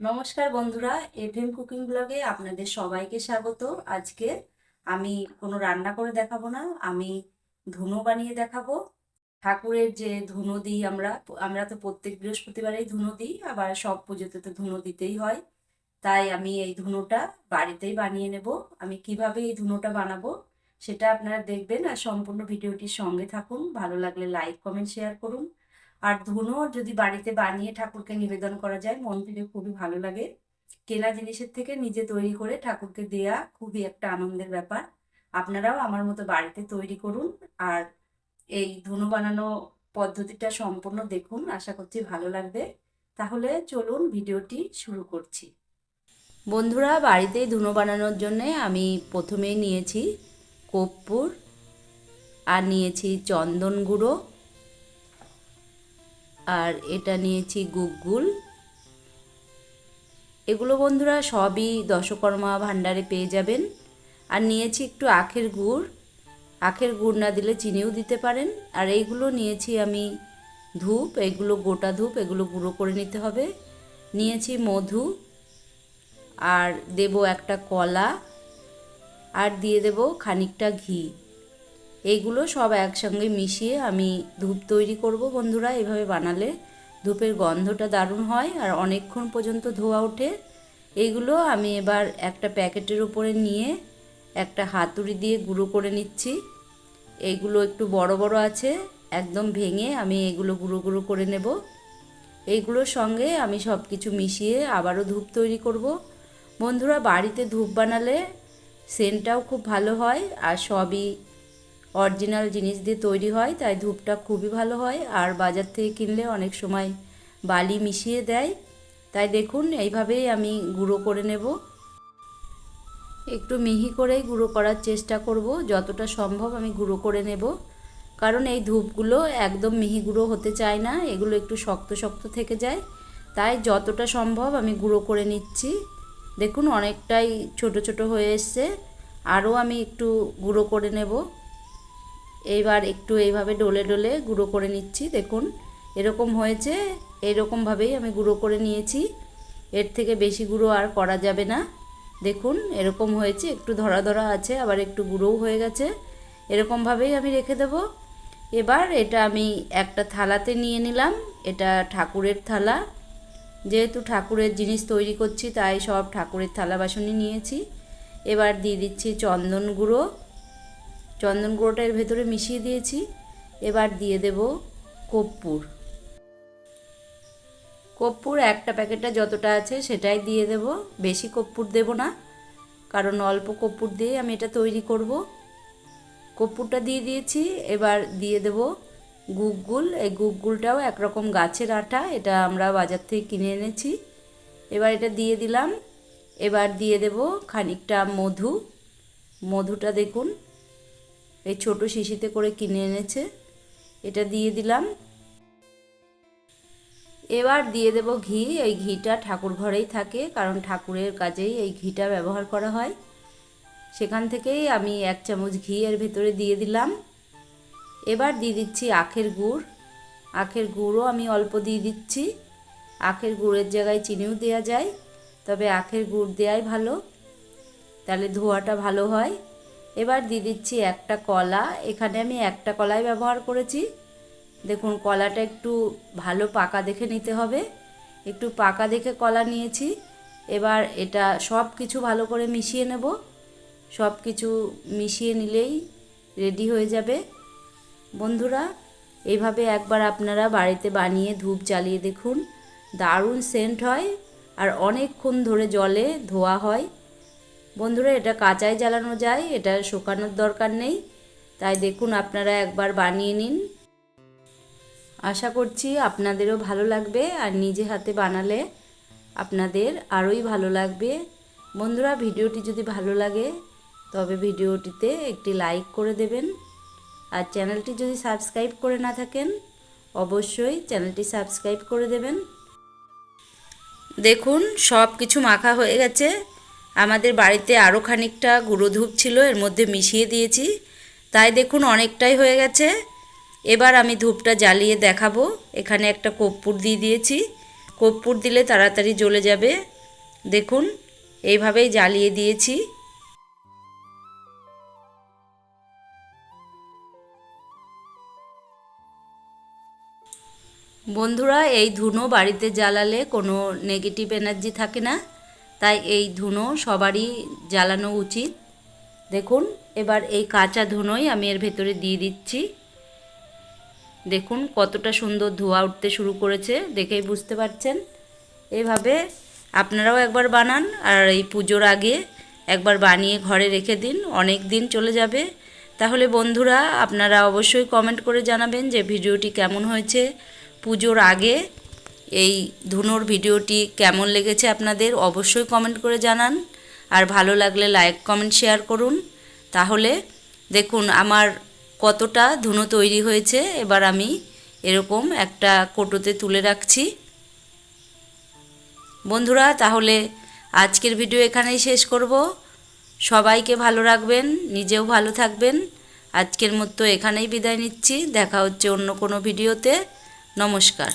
নমস্কার বন্ধুরা, FM cooking ব্লগে আপনাদের সবাইকে স্বাগত। আজকে আমি কোনো রান্না করে দেখাবো না, আমি ধুনো বানিয়ে দেখাবো। ঠাকুরের যে ধুনো দিই আমরা আমরা তো প্রত্যেক বৃহস্পতিবারেই ধুনো দিই, আবার সব পুজোতে তো ধুনো দিতেই হয়। তাই আমি এই ধুনোটা বাড়িতেই বানিয়ে নেব। আমি কীভাবে এই ধুনোটা বানাবো সেটা আপনারা দেখবেন আর সম্পূর্ণ ভিডিওটির সঙ্গে থাকুন। ভালো লাগলে লাইক কমেন্ট শেয়ার করুন। আর ধুনো যদি বাড়িতে বানিয়ে ঠাকুরকে নিবেদন করা যায়, মন থেকে খুবই ভালো লাগে। কেনা জিনিসের থেকে নিজে তৈরি করে ঠাকুরকে দেয়া খুবই একটা আনন্দের ব্যাপার। আপনারাও আমার মতো বাড়িতে তৈরি করুন আর এই ধুনো বানানো পদ্ধতিটা সম্পূর্ণ দেখুন, আশা করছি ভালো লাগবে। তাহলে চলুন ভিডিওটি শুরু করছি। বন্ধুরা বাড়িতেই ধুনো বানানোর জন্য আমি প্রথমেই নিয়েছি কর্পূর আর নিয়েছি চন্দন গুঁড়ো। আর এটা নিয়েছি গুগ্গুল এগুলো বন্ধুরা সবই দশকর্মা ভাণ্ডারে পেয়ে যাবেন। আর নিয়েছি একটু আখের গুড়। আখের গুড় না দিলে চিনিও দিতে পারেন। আর এইগুলো নিয়েছি আমি ধূপ, এগুলো গোটা ধূপ, এগুলো গুঁড়ো করে নিতে হবে। নিয়েছি মধু। আর দেব একটা কলা। আর দিয়ে দেব খানিকটা ঘি। এইগুলো সব একসঙ্গে মিশিয়ে আমি ধূপ তৈরি করব বন্ধুরা, এভাবে বানালে ধূপের গন্ধটা দারুণ হয়। আর অনেকক্ষণ পর্যন্ত ধোয়া ওঠে। এইগুলো আমি এবার একটা প্যাকেটের উপরে নিয়ে একটা হাতুড়ি দিয়ে গুঁড়ো করে নিচ্ছি। এইগুলো একটু বড় বড় আছে, একদম ভেঙে আমি এগুলো গুঁড়ো গুঁড়ো করে নেব। এইগুলোর সঙ্গে আমি সব কিছু মিশিয়ে আবারও ধূপ তৈরি করব। বন্ধুরা, বাড়িতে ধূপ বানালে সেন্টটাও খুব ভালো হয়, আর সবই অরিজিনাল জিনিস দিয়ে তৈরি হয়, তাই ধূপটা খুবই ভালো হয়। আর বাজার থেকে কিনলে অনেক সময় বালি মিশিয়ে দেয়। তাই দেখুন, এইভাবেই আমি গুঁড়ো করে নেব। একটু মিহি করেই গুঁড়ো করার চেষ্টা করব। যতটা সম্ভব আমি গুঁড়ো করে নেব। কারণ এই ধূপগুলো একদম মিহি গুঁড়ো হতে চায় না, এগুলো একটু শক্ত শক্ত থেকে যায়। তাই যতটা সম্ভব আমি গুঁড়ো করে নিচ্ছি। দেখুন, অনেকটাই ছোট ছোট হয়ে এসছে। আরও আমি একটু গুঁড়ো করে নেব। এইবার একটু এইভাবে ডলে ডলে গুঁড়ো করে নিচ্ছি, দেখুন। এরকম হয়েছে এরকমভাবেই আমি গুঁড়ো করে নিয়েছি। এর থেকে বেশি গুঁড়ো আর করা যাবে না। দেখুন, এরকম হয়েছে, একটু ধরা ধরা আছে, আবার একটু গুঁড়োও হয়ে গেছে। এরকমভাবেই আমি রেখে দেব। এবার এটা আমি একটা থালাতে নিয়ে নিলাম, এটা ঠাকুরের থালা। যেহেতু ঠাকুরের জিনিস তৈরি করছি, তাই সব ঠাকুরের থালা বাসনই নিয়েছি। এবার দিয়ে দিচ্ছি চন্দন গুঁড়ো। চন্দন গুঁড়োটা এর ভেতরে মিশিয়ে দিয়েছি। এবার দিয়ে দেব কর্পূর। কর্পূর একটা প্যাকেটটা যতটা আছে সেটাই দিয়ে দেব। বেশি কর্পূর দেব না, কারণ অল্প কর্পূর দিয়ে আমি এটা তৈরি করব। কর্পূরটা দিয়ে দিয়েছি, এবার দিয়ে দেব গুগগুল। এই গুগগুলটাও একরকম গাছের আটা এটা আমরা বাজার থেকে কিনে এনেছি। এবার এটা দিয়ে দিলাম। এবার দিয়ে দেব খানিকটা মধু। মধুটা দেখুন এই ছোট শিশিতে করে কিনে এনেছে। এটা দিয়ে দিলাম। এবার দিয়ে দেব ঘি। এই ঘিটা ঠাকুর ঘরেই থাকে, কারণ ঠাকুরের কাজেই এই ঘিটা ব্যবহার করা হয়। সেখান থেকেই আমি এক চামচ ঘি এর ভেতরে দিয়ে দিলাম। এবার দিয়ে দিচ্ছি আখের গুড়। আখের গুড়ও আমি অল্প দিয়ে দিচ্ছি। আখের গুড়ের জায়গায় চিনিও দেওয়া যায়, তবে আখের গুড় দেওয়াই ভালো। তাহলে ধোয়াটা ভালো হয়। এবার দিয়ে দিচ্ছি একটা কলা। এখানে আমি একটা কলাই ব্যবহার করেছি। দেখুন, কলাটা একটু ভালো পাকা দেখে নিতে হবে। একটু পাকা দেখে কলা নিয়েছি। এবার এটা সব কিছু ভালো করে মিশিয়ে নেব। সব কিছু মিশিয়ে নিলেই রেডি হয়ে যাবে। বন্ধুরা এইভাবে একবার আপনারা বাড়িতে বানিয়ে ধূপ জ্বালিয়ে দেখুন। দারুণ সেন্ট হয় আর অনেকক্ষণ ধরে জলে ধোয়া হয়। বন্ধুরা, এটা কাঁচাই জ্বালানো যায়, এটা শুকানোর দরকার নেই। তাই দেখুন, আপনারা একবার বানিয়ে নিন। আশা করছি আপনাদেরও ভালো লাগবে, আর নিজে হাতে বানালে আপনাদের আরোই ভালো লাগবে। বন্ধুরা, ভিডিওটি যদি ভালো লাগে, তবে ভিডিওটিতে একটি লাইক করে দেবেন। আর চ্যানেলটি যদি সাবস্ক্রাইব করে না থাকেন, অবশ্যই চ্যানেলটি সাবস্ক্রাইব করে দেবেন। দেখুন সব কিছু মাখা হয়ে গেছে। আমাদের বাড়িতে আরও খানিকটা গুঁড়ো ধূপ ছিল, এর মধ্যে মিশিয়ে দিয়েছি। তাই দেখুন অনেকটাই হয়ে গেছে। এবার আমি ধূপটা জ্বালিয়ে দেখাবো। এখানে একটা কর্পূর দিয়ে দিয়েছি। কর্পূর দিলে তাড়াতাড়ি জ্বলে যাবে। দেখুন, এইভাবেই জ্বালিয়ে দিয়েছি। বন্ধুরা, এই ধুনো বাড়িতে জ্বালালে কোনো নেগেটিভ এনার্জি থাকে না। তাই এই ধুনো সবারই জ্বালানো উচিত। দেখুন, এবার এই কাঁচা ধুনোই আমি এর ভেতরে দিয়ে দিচ্ছি। দেখুন, কতটা সুন্দর ধোয়া উঠতে শুরু করেছে, দেখেই বুঝতে পারছেন। এভাবে আপনারাও একবার বানান, আর এই পুজোর আগে একবার বানিয়ে ঘরে রেখে দিন, অনেক দিন চলে যাবে। তাহলে বন্ধুরা, আপনারা অবশ্যই কমেন্ট করে জানাবেন যে ভিডিওটি কেমন হয়েছে পুজোর আগে। এই ধুনোর ভিডিওটি কেমন লেগেছে আপনাদের অবশ্যই কমেন্ট করে জানান। আর ভালো লাগলে লাইক কমেন্ট শেয়ার করুন। তাহলে দেখুন আমার কতটা ধুনো তৈরি হয়েছে। এবার আমি এরকম একটা কোটোতে তুলে রাখছি। বন্ধুরা, তাহলে আজকের ভিডিও এখানেই শেষ করব। সবাইকে ভালো রাখবেন, নিজেও ভালো থাকবেন। আজকের মতো এখানেই বিদায় নিচ্ছি। দেখা হচ্ছে অন্য কোনো ভিডিওতে। নমস্কার।